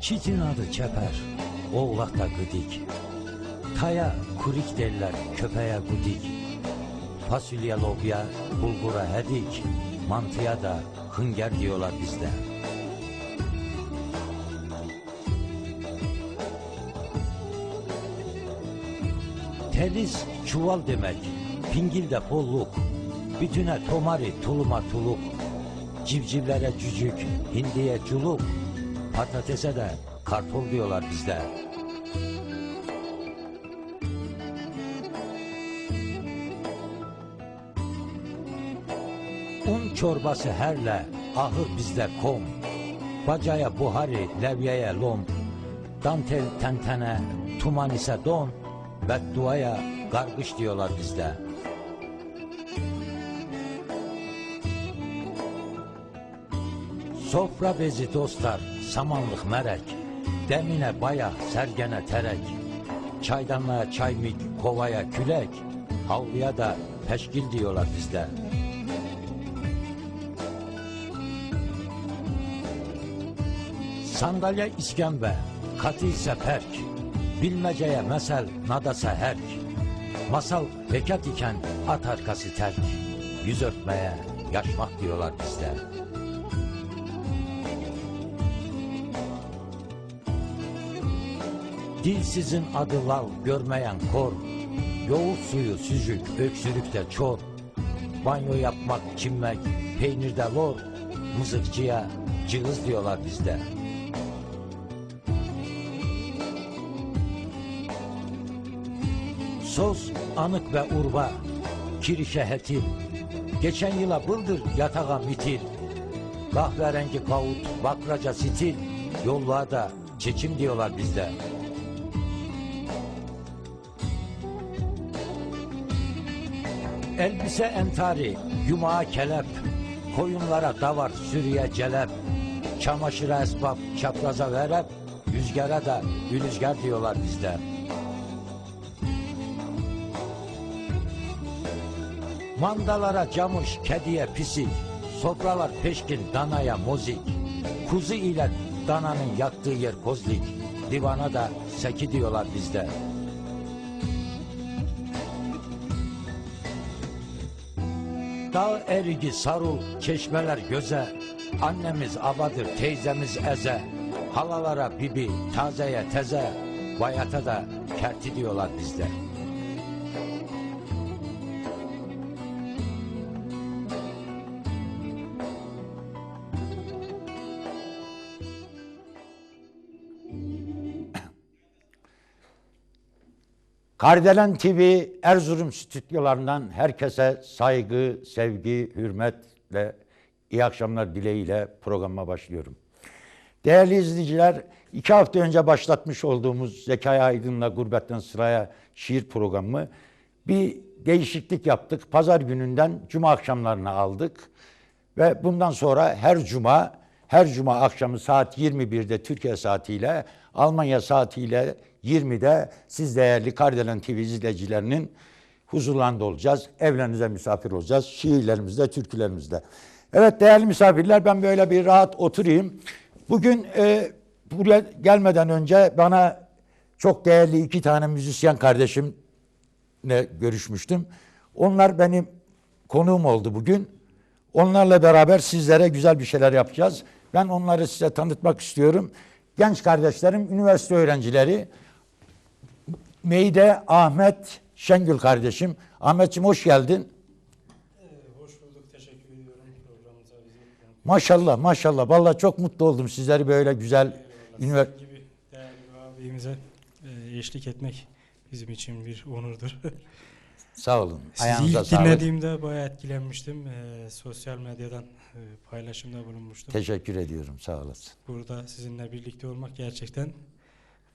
Çitin adı çeper, oğlak da gıdik. Taya kurik derler, köpeğe gudik. Fasulye lobya, bulgura hedik. Mantıya da hınger diyorlar bizde. Teliz çuval demek, pingil de polluk. Bütüne tomari, tuluma tuluk. Civcivlere cücük, hindiye culuk. Patatese de kartol diyorlar bizde. Un çorbası herle, ahır bizde kom. Bacaya buhari, levyeye lom. Dantel tentene, tuman ise don. Bedduaya gargış diyorlar bizde. Sofra bezi dostlar, samanlık merek. Demine baya, sergene terek. Çaydanlığa çaymik, kovaya külek. Havluya da peşkil diyorlar bizde. Sandalye iskembe, katı ise perk. Bilmeceye mesel, nadasa herk. Masal rekat iken at arkası terk. Yüz örtmeye yaşmak diyorlar bizde. Dilsizin adı lav görmeyen kor. Yoğurt suyu süzük, öksürükte çor. Banyo yapmak, çimmek, peynirde lor. Mızıkçıya cılız diyorlar bizde. Sos, anık ve urba, kirişe hetil. Geçen yıla bıldır yatağa mitil. Kahverengi kavut, bakraca stil. Yolluğa çeçim diyorlar bizde. Elbise entari, yumağa kelep, koyunlara davar, sürüye celep, çamaşıra esbab, çapraza verep, rüzgara da ülüzgar diyorlar bizde. Mandalara camış, kediye pisik, sofralar peşkin danaya mozik, kuzu ile dananın yaktığı yer kozlik, divana da seki diyorlar bizde. Dağ erigi sarul, çeşmeler göze, annemiz abadır, teyzemiz eze, halalara bibi, tazeye teze, bayata da kerti diyorlar bizde. Kardelen TV Erzurum stüdyolarından herkese saygı, sevgi, hürmetle iyi akşamlar dileğiyle programa başlıyorum. Değerli izleyiciler, iki hafta önce başlatmış olduğumuz Zekai Aydın'la Gurbetten Sıraya şiir programı bir değişiklik yaptık. Pazar gününden cuma akşamlarına aldık. Ve bundan sonra her cuma, her cuma akşamı saat 21'de Türkiye saatiyle, Almanya saatiyle 20'de siz değerli Kardelen TV izleyicilerinin huzurlarında olacağız. Evlerinize misafir olacağız. Şiirlerimizde, türkülerimizde. Evet değerli misafirler ben böyle bir rahat oturayım. Bugün e, buraya gelmeden önce bana çok değerli iki tane müzisyen kardeşimle görüşmüştüm. Onlar benim konuğum oldu bugün. Onlarla beraber sizlere güzel bir şeyler yapacağız. Ben onları size tanıtmak istiyorum. Genç kardeşlerim, üniversite öğrencileri. Meyde Ahmet Şengül kardeşim. Ahmetciğim hoş geldin. Hoş bulduk. Teşekkür ediyorum programımıza. Maşallah maşallah. Vallahi çok mutlu oldum sizleri böyle güzel üniversite gibi değerli bir abimize e, eşlik etmek bizim için bir onurdur. Sağ olun. Sizi Ayağınıza ilk sağlık. dinlediğimde bayağı etkilenmiştim. E, sosyal medyadan e, paylaşımda bulunmuştum. Teşekkür ediyorum. Sağ olasın. Burada sizinle birlikte olmak gerçekten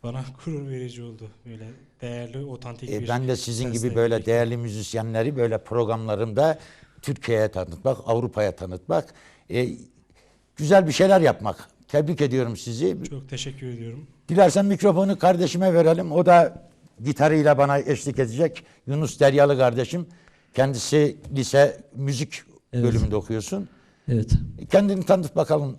bana gurur verici oldu. Böyle değerli, otantik E, bir ben de sizin gibi böyle birlikte. değerli müzisyenleri böyle programlarımda Türkiye'ye tanıtmak, Avrupa'ya tanıtmak, e, güzel bir şeyler yapmak. Tebrik ediyorum sizi. Çok teşekkür ediyorum. Dilersen mikrofonu kardeşime verelim. O da gitarıyla bana eşlik edecek. Yunus Deryalı kardeşim. Kendisi lise müzik Evet. bölümünde okuyorsun. Evet. Kendini tanıt bakalım.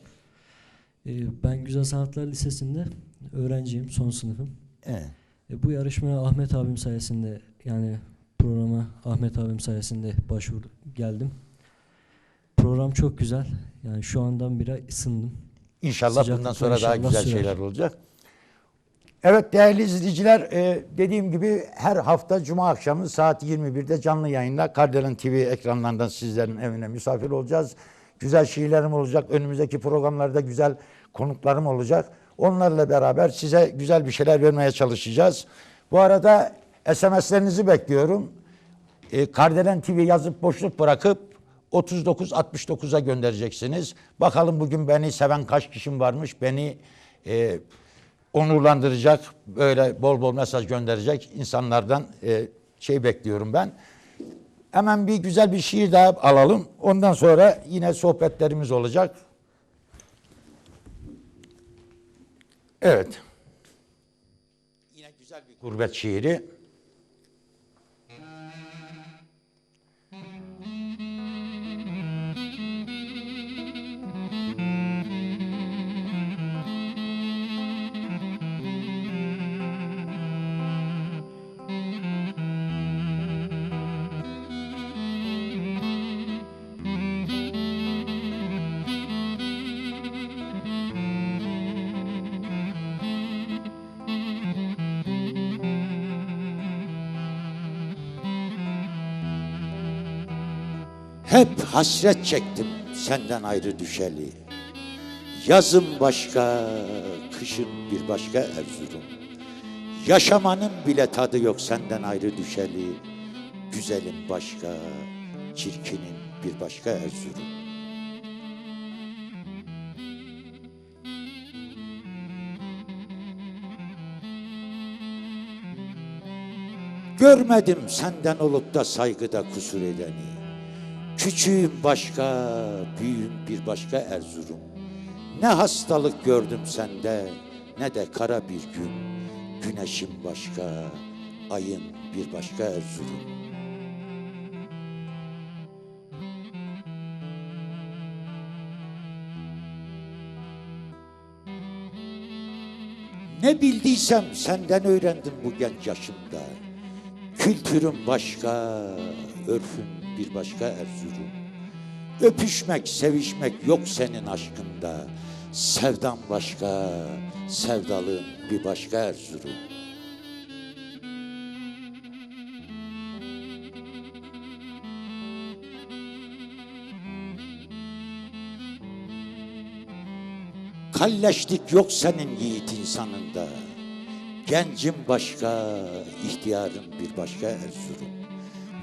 Ee, Ben Güzel Sanatlar Lisesi'nde öğrenciyim, son sınıfım. Evet. E, Bu yarışmaya Ahmet abim sayesinde yani programa Ahmet abim sayesinde başvur geldim. Program çok güzel. Yani şu andan bile ısındım. İnşallah Sıcaklıkla bundan sonra daha inşallah güzel sürer. şeyler olacak. Evet değerli izleyiciler e, dediğim gibi her hafta Cuma akşamı saat 21'de canlı yayında Kardelen TV ekranlarından sizlerin evine misafir olacağız. Güzel şiirlerim olacak. Önümüzdeki programlarda güzel konuklarım olacak. Onlarla beraber size güzel bir şeyler vermeye çalışacağız. Bu arada SMS'lerinizi bekliyorum. E, Kardelen TV yazıp boşluk bırakıp 3969'a göndereceksiniz. Bakalım bugün beni seven kaç kişim varmış. Beni e, onurlandıracak, böyle bol bol mesaj gönderecek insanlardan e, şey bekliyorum ben. Hemen bir güzel bir şiir daha alalım. Ondan sonra yine sohbetlerimiz olacak. Evet. Yine güzel bir gurbet şiiri. Hep hasret çektim senden ayrı düşeli. Yazın başka, kışın bir başka Erzurum. Yaşamanın bile tadı yok senden ayrı düşeli. Güzelin başka, çirkinin bir başka Erzurum. Görmedim senden olup da saygıda kusur edeni. Küçüğüm başka, büyüğüm bir başka Erzurum. Ne hastalık gördüm sende, ne de kara bir gün. Güneşim başka, ayın bir başka Erzurum. Ne bildiysem senden öğrendim bu genç yaşımda. Kültürüm başka, örfüm bir başka Erzurum. Öpüşmek, sevişmek yok senin aşkında. Sevdam başka, sevdalığım bir başka Erzurum. Kalleşlik yok senin yiğit insanında. Gencim başka, ihtiyarım bir başka Erzurum.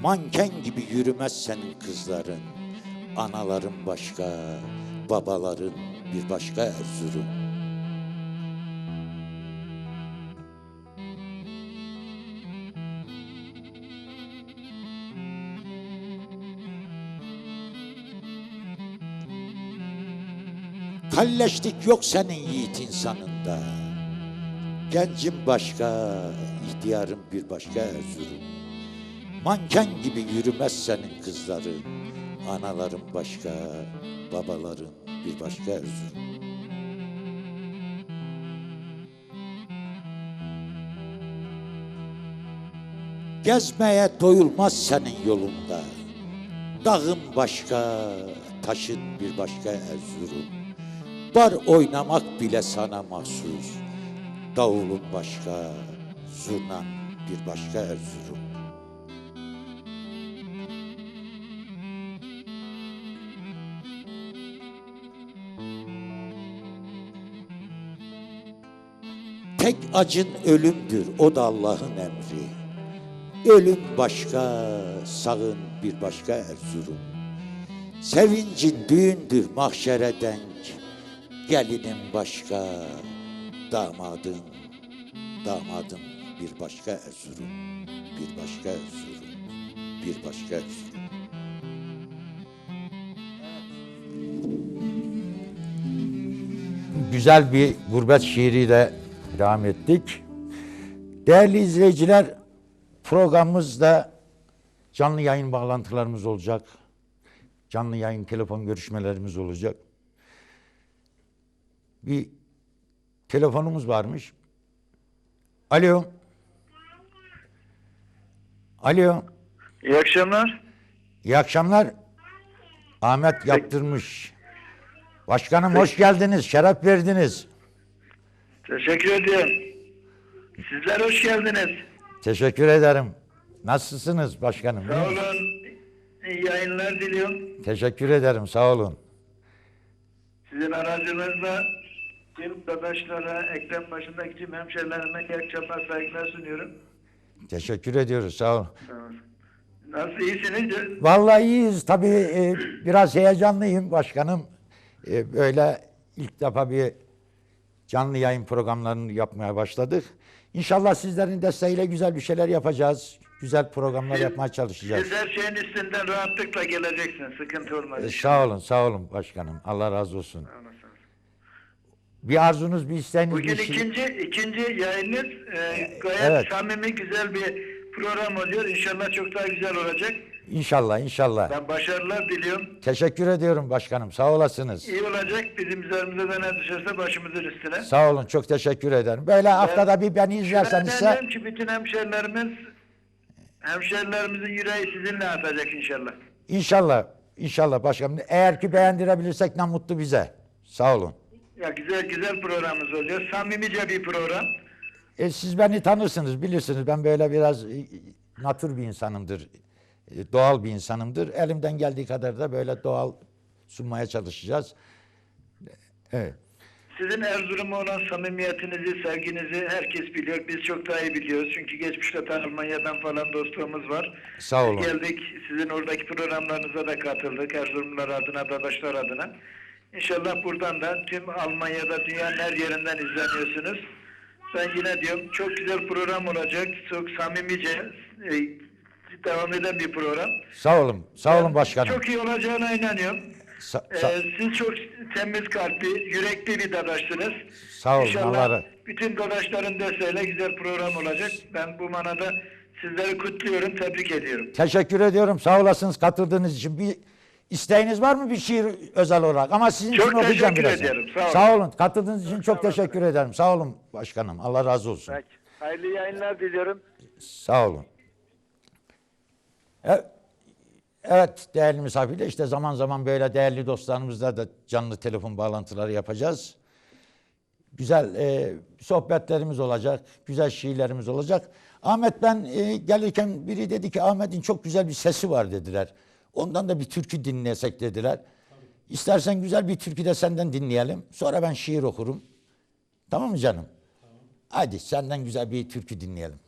Manken gibi yürümez senin kızların. Anaların başka, babaların bir başka Erzurum. Kalleşlik yok senin yiğit insanında. Gencim başka, ihtiyarım bir başka Erzurum. Manken gibi yürümez senin kızların. Anaların başka, babaların bir başka Erzurum. Gezmeye doyulmaz senin yolunda. Dağın başka, taşın bir başka Erzurum. Bar oynamak bile sana mahsus. Davulun başka, zurnan bir başka Erzurum. Tek acın ölümdür, o da Allah'ın emri. Ölüm başka, sağın bir başka Erzurum. Sevincin düğündür mahşere denk. Gelinin başka, damadın, damadım bir başka Erzurum. Bir başka Erzurum, bir başka Erzurum. Güzel bir gurbet şiiriyle devam ettik. Değerli izleyiciler, programımızda canlı yayın bağlantılarımız olacak. Canlı yayın telefon görüşmelerimiz olacak. bir telefonumuz varmış. Alo. Alo. İyi akşamlar. İyi akşamlar. Ahmet yaptırmış. Başkanım hoş geldiniz. Şeref verdiniz. Teşekkür ediyorum. Sizler hoş geldiniz. Teşekkür ederim. Nasılsınız başkanım? Sağ olun. İyi yayınlar diliyorum. Teşekkür ederim. Sağ olun. Sizin aracınızla tüm arkadaşlara, ekran başındaki tüm hemşerilerime iyi akşamlar, saygılar sunuyorum. Teşekkür ediyoruz. Sağ olun. Sağ olun. Nasıl iyisiniz? Vallahi iyiyiz. Tabii e, biraz heyecanlıyım başkanım. E, böyle ilk defa bir canlı yayın programlarını yapmaya başladık. İnşallah sizlerin desteğiyle güzel bir şeyler yapacağız. Güzel programlar yapmaya çalışacağız. Siz her şeyin üstünden rahatlıkla geleceksiniz. Sıkıntı olmaz. E, sağ olun, sağ olun başkanım. Allah razı olsun. Bir arzunuz, bir isteğiniz, Bugün bir şey... ikinci ikinci yayınınız e, gayet Evet. samimi güzel bir program oluyor. İnşallah çok daha güzel olacak. İnşallah, inşallah. Ben başarılar diliyorum. Teşekkür ediyorum başkanım. Sağ olasınız. İyi olacak. Bizim üzerimize de ne düşerse başımızın üstüne. Sağ olun, çok teşekkür ederim. Böyle haftada bir beni izlerseniz Ben ise diyorum ki bütün hemşerilerimiz hemşerilerimizin yüreği sizinle atacak inşallah. inşallah, inşallah başkanım. Eğer ki beğendirebilirsek ne mutlu bize. Sağ olun. Ya güzel güzel programımız oluyor. Samimice bir program. E, siz beni tanırsınız, bilirsiniz. Ben böyle biraz e, natür bir insanımdır. E, doğal bir insanımdır. Elimden geldiği kadar da böyle doğal sunmaya çalışacağız. Evet. Sizin Erzurum'a olan samimiyetinizi, sevginizi herkes biliyor. Biz çok daha iyi biliyoruz. Çünkü geçmişte ta Almanya'dan falan dostluğumuz var. Sağ olun. Geldik, sizin oradaki programlarınıza da katıldık. Erzurumlular adına, dadaşlar adına. İnşallah buradan da tüm Almanya'da dünyanın her yerinden izleniyorsunuz. Ben yine diyorum çok güzel program olacak. Çok samimice e, devam eden bir program. Sağ olun. Sağ olun başkanım. Çok iyi olacağına inanıyorum. Sa- Ee, sa- siz çok temiz kalpli, yürekli bir dadaşsınız. Sağ olun, İnşallah Allah bütün dadaşların desteğiyle güzel program olacak. Ben bu manada sizleri kutluyorum, tebrik ediyorum. Teşekkür ediyorum. Sağ olasınız katıldığınız için. Bir isteğiniz var mı bir şiir özel olarak? Ama sizin Çok için okuyacağım teşekkür biraz. ediyorum, sağ olun. Katıldığınız için çok teşekkür ederim. Sağ olun başkanım. Allah razı olsun. Peki. Hayırlı yayınlar diliyorum. Sağ olun. E- Evet değerli misafirler işte zaman zaman böyle değerli dostlarımızla da canlı telefon bağlantıları yapacağız. Güzel e, sohbetlerimiz olacak, güzel şiirlerimiz olacak. Ahmet ben e, gelirken biri dedi ki Ahmet'in çok güzel bir sesi var dediler. Ondan da bir türkü dinlesek dediler. İstersen güzel bir türkü de senden dinleyelim. Sonra ben şiir okurum. Tamam mı canım? Hadi senden güzel bir türkü dinleyelim.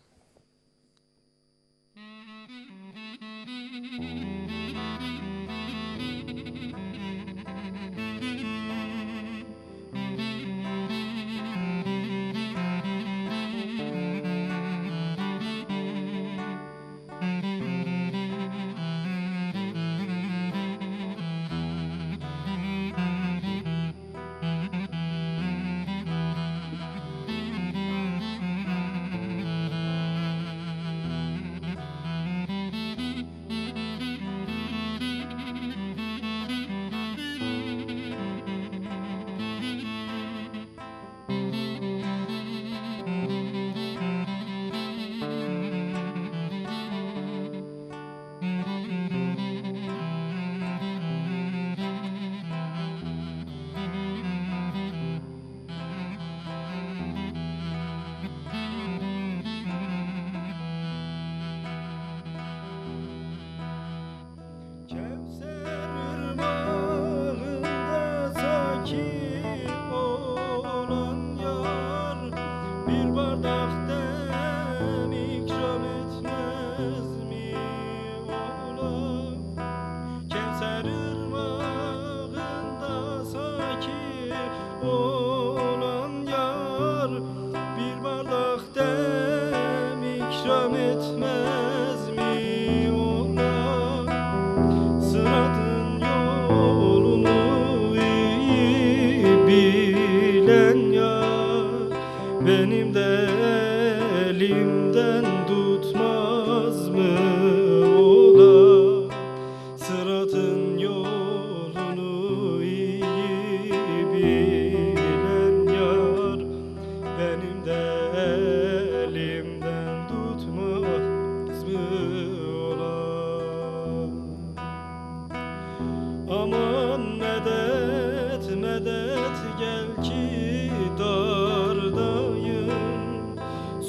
Bir bardak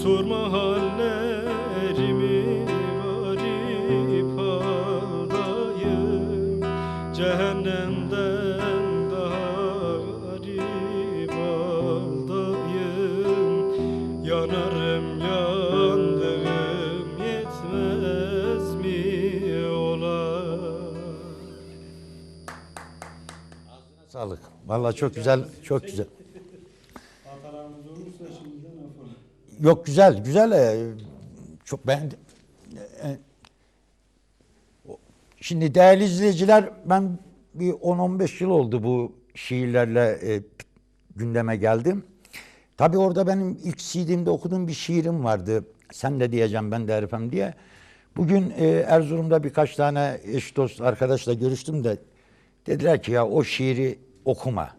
Sorma hallerimi garip haldayım Cehennemden daha garip haldayım Yanarım yandığım yetmez mi ola Sağlık. Vallahi çok güzel, çok güzel. Yok güzel, güzel. e, Çok beğendim. E, Şimdi değerli izleyiciler ben bir 10-15 yıl oldu bu şiirlerle e, gündeme geldim. Tabii orada benim ilk CD'mde okuduğum bir şiirim vardı. Sen de diyeceğim ben de Erifem diye. Bugün e, Erzurum'da birkaç tane eş dost arkadaşla görüştüm de dediler ki ya o şiiri okuma.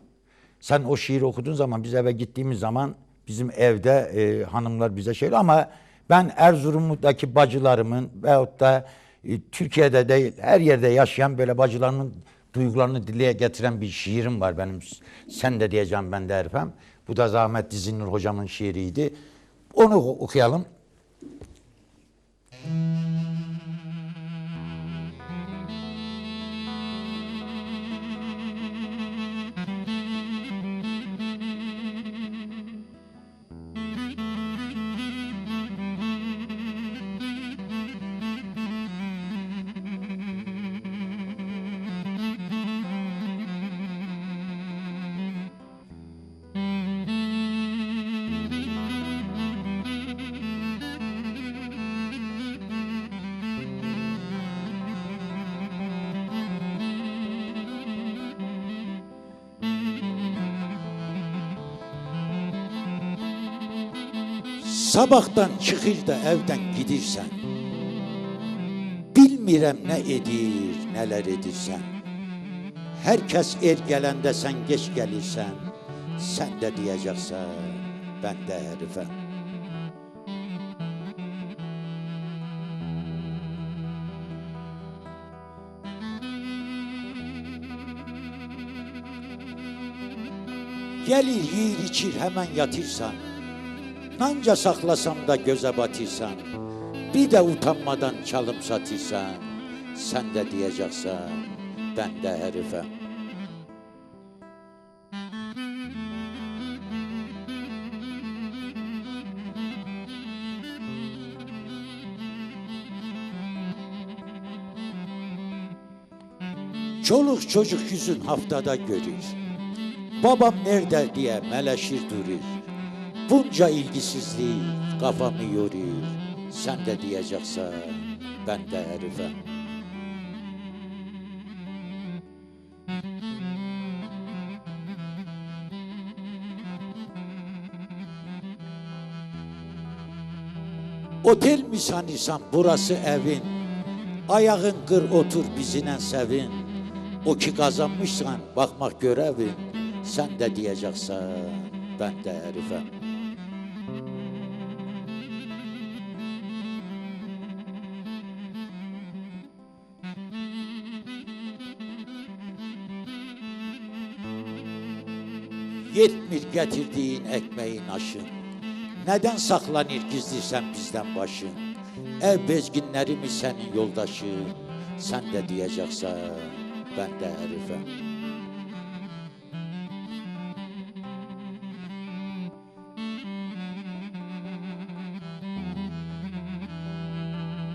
Sen o şiiri okuduğun zaman biz eve gittiğimiz zaman bizim evde e, hanımlar bize şey ama ben Erzurum'daki bacılarımın veyahut da e, Türkiye'de değil her yerde yaşayan böyle bacılarımın duygularını dile getiren bir şiirim var benim. Sen de diyeceğim ben de Erfem. Bu da Zahmet Dizinur hocamın şiiriydi. Onu okuyalım. Sabahtan çıkır da evden gidirsen Bilmirem ne edir, neler edirsen Herkes er gelende sen geç gelirsen Sen de diyeceksen ben de herifem Gelir yiyir içir hemen yatırsan Nanca saklasam da göze batırsan Bir de utanmadan çalım satırsan Sen de diyeceksen ben de herifem Çoluk çocuk yüzün haftada görür. Babam nerede diye meleşir durur Bunca ilgisizlik kafamı yoruyor. Sen de diyeceksen ben de herifem. Otel mi sanırsan burası evin. Ayağın kır otur bizinen sevin. O ki kazanmışsan bakmak görevin. Sen de diyeceksen ben de herifem Yetmir getirdiğin ekmeğin aşın Neden saklanır gizli sen bizden başın? Ev bezginleri mi senin yoldaşın Sen de diyeceksen ben de herifem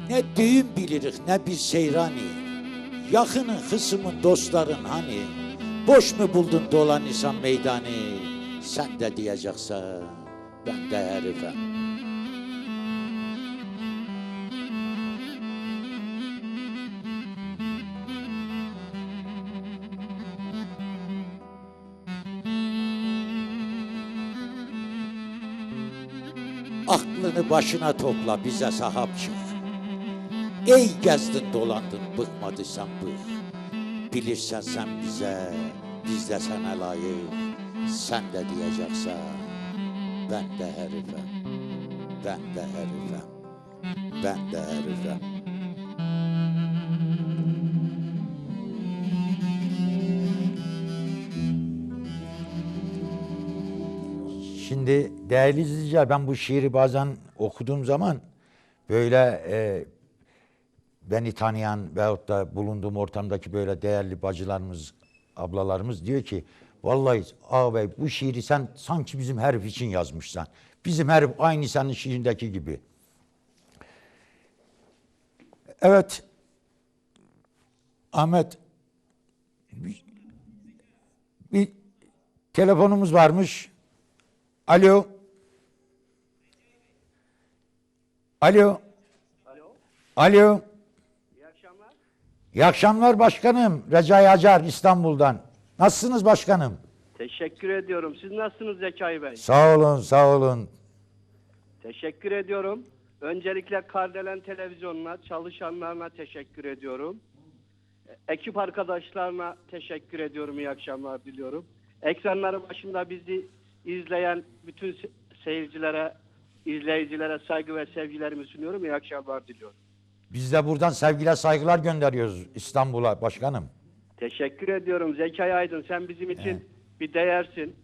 Ne düğün bilirik ne bir seyrani Yakının hısımın dostların hani Boş mu buldun dolanırsan meydanı? Sen de diyeceksen ben de herifem Aklını başına topla bize sahap çık. Ey gezdin dolandın bıkmadıysan bık Bilirsen sen bize biz de sana layık Sen de diyeceksen ben de herifem. Ben de herifem. Ben de herifem. Şimdi değerli izleyiciler ben bu şiiri bazen okuduğum zaman böyle e, beni tanıyan veyahut da bulunduğum ortamdaki böyle değerli bacılarımız, ablalarımız diyor ki vallahi ağabey bu şiiri sen sanki bizim herif için yazmışsan. Bizim herif aynı senin şiirindeki gibi. Evet. Ahmet bir, bir telefonumuz varmış. Alo. Alo. Alo. Akşamlar. İyi akşamlar başkanım. Recai Acar İstanbul'dan. Nasılsınız başkanım? Teşekkür ediyorum. Siz nasılsınız Zekai Bey? Sağ olun, sağ olun. Teşekkür ediyorum. Öncelikle Kardelen Televizyonu'na, çalışanlarına teşekkür ediyorum. Ekip arkadaşlarına teşekkür ediyorum. İyi akşamlar diliyorum. Ekranları başında bizi izleyen bütün se- seyircilere, izleyicilere saygı ve sevgilerimi sunuyorum. İyi akşamlar diliyorum. Biz de buradan sevgiler, saygılar gönderiyoruz İstanbul'a başkanım. Teşekkür ediyorum Zekai Aydın. Sen bizim için bir değersin.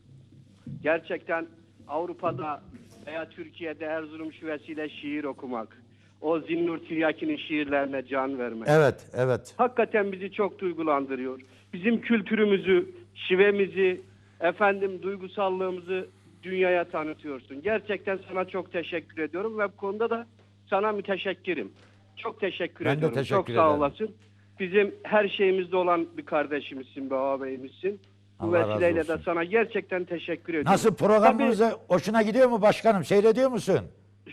Gerçekten Avrupa'da veya Türkiye'de Erzurum şivesiyle şiir okumak, o Zinnur Tiryaki'nin şiirlerine can vermek. Evet, evet. Hakikaten bizi çok duygulandırıyor. Bizim kültürümüzü, şivemizi, efendim duygusallığımızı dünyaya tanıtıyorsun. Gerçekten sana çok teşekkür ediyorum ve bu konuda da sana müteşekkirim. Çok teşekkür Ben de ediyorum. teşekkür çok sağ olasın. Bizim her şeyimizde olan bir kardeşimizsin be ağabeyimizsin. Bu Allah vesileyle de sana gerçekten teşekkür ediyorum. Nasıl programımız hoşuna gidiyor mu başkanım? Seyrediyor musun?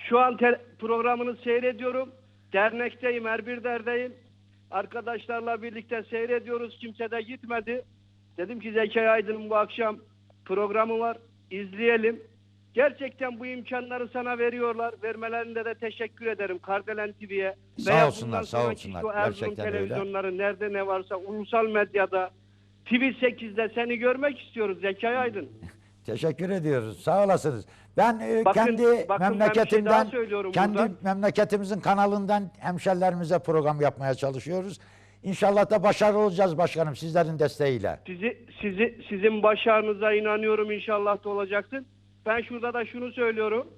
Şu an programını seyrediyorum. Dernekteyim, Erbirderdeyim. Arkadaşlarla birlikte seyrediyoruz. Kimse de gitmedi. Dedim ki Zekai Aydın'ın bu akşam programı var. İzleyelim. Gerçekten bu imkanları sana veriyorlar. Vermelerinde de teşekkür ederim Kardelen TV'ye. Sağ Veya olsunlar, sağ olsunlar. Erzurum Gerçekten öyle. televizyonları nerede ne varsa ulusal medyada TV8'de seni görmek istiyoruz Zekai Aydın. Teşekkür ediyoruz. Sağ olasınız. Ben e, Bakın- kendi bakın şey memleketimden, söylüyorum kendi buradan. memleketimizin kanalından hemşerilerimize program yapmaya çalışıyoruz. İnşallah da başarılı olacağız başkanım sizlerin desteğiyle. Sizi, sizi, sizin başarınıza inanıyorum inşallah da olacaksın. Ben şurada da şunu söylüyorum.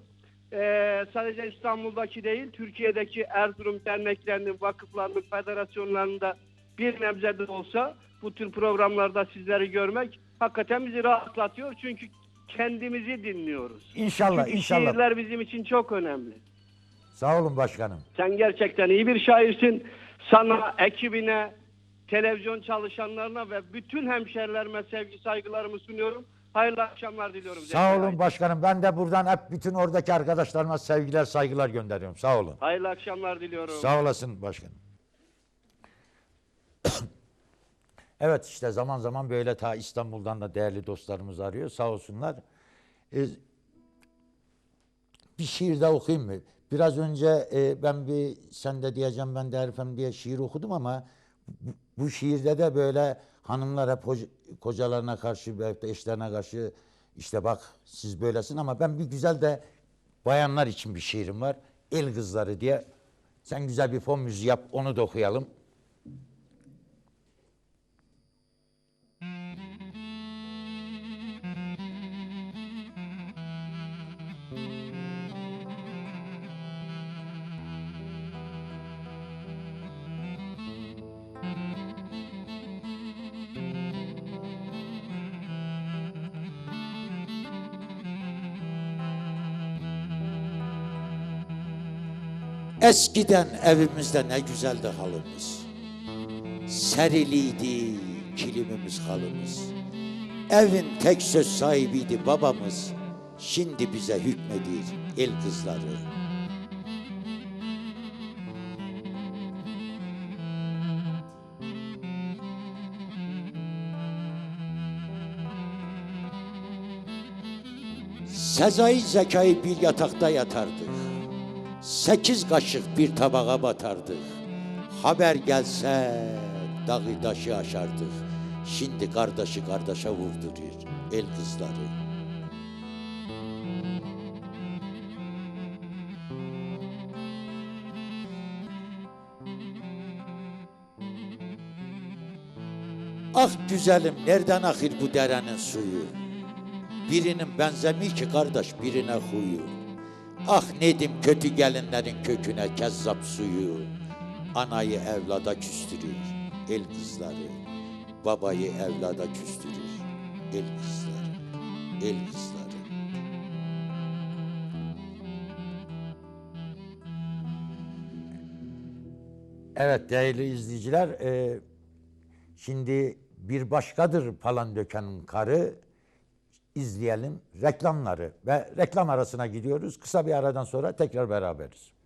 Ee, sadece İstanbul'daki değil, Türkiye'deki Erzurum derneklerinin, vakıflarının, federasyonlarında bir nebze de olsa bu tür programlarda sizleri görmek hakikaten bizi rahatlatıyor. Çünkü kendimizi dinliyoruz. İnşallah, Çünkü inşallah. şiirler bizim için çok önemli. Sağ olun başkanım. Sen gerçekten iyi bir şairsin. Sana, ekibine, televizyon çalışanlarına ve bütün hemşerilerime sevgi saygılarımı sunuyorum. Hayırlı akşamlar diliyorum. Sağ olun Aydın. başkanım. Ben de buradan hep bütün oradaki arkadaşlarıma sevgiler, saygılar gönderiyorum. Sağ olun. Hayırlı akşamlar diliyorum. Sağ olasın başkanım. evet işte zaman zaman böyle ta İstanbul'dan da değerli dostlarımız arıyor. Sağ olsunlar. Ee, bir şiir daha okuyayım mı? Biraz önce e, ben bir sen de diyeceğim ben de herifem diye şiir okudum ama bu, bu şiirde de böyle hanımlar hep kocalarına karşı veyahut da eşlerine karşı işte bak siz böylesin ama ben bir güzel de bayanlar için bir şiirim var. El kızları diye. Sen güzel bir fon müziği yap onu da okuyalım. Eskiden evimizde ne güzeldi halımız. Seriliydi kilimimiz halımız. Evin tek söz sahibiydi babamız. Şimdi bize hükmedir el kızları. Sezai Zekai bir yatakta yatardık. Sekiz kaşık bir tabağa batardık. Haber gelse dağı taşı aşardık. Şimdi kardeşi kardeşe vurdurur el kızları. Ah güzelim nereden akır bu derenin suyu? Birinin benzemi ki kardeş birine huyu. Ah Nedim kötü gelinlerin köküne kezzap suyu. Anayı evlada küstürür el kızları. Babayı evlada küstürür el kızları. El kızları. Evet değerli izleyiciler, e, şimdi bir başkadır Palandöken'in karı izleyelim reklamları ve reklam arasına gidiyoruz. Kısa bir aradan sonra tekrar beraberiz.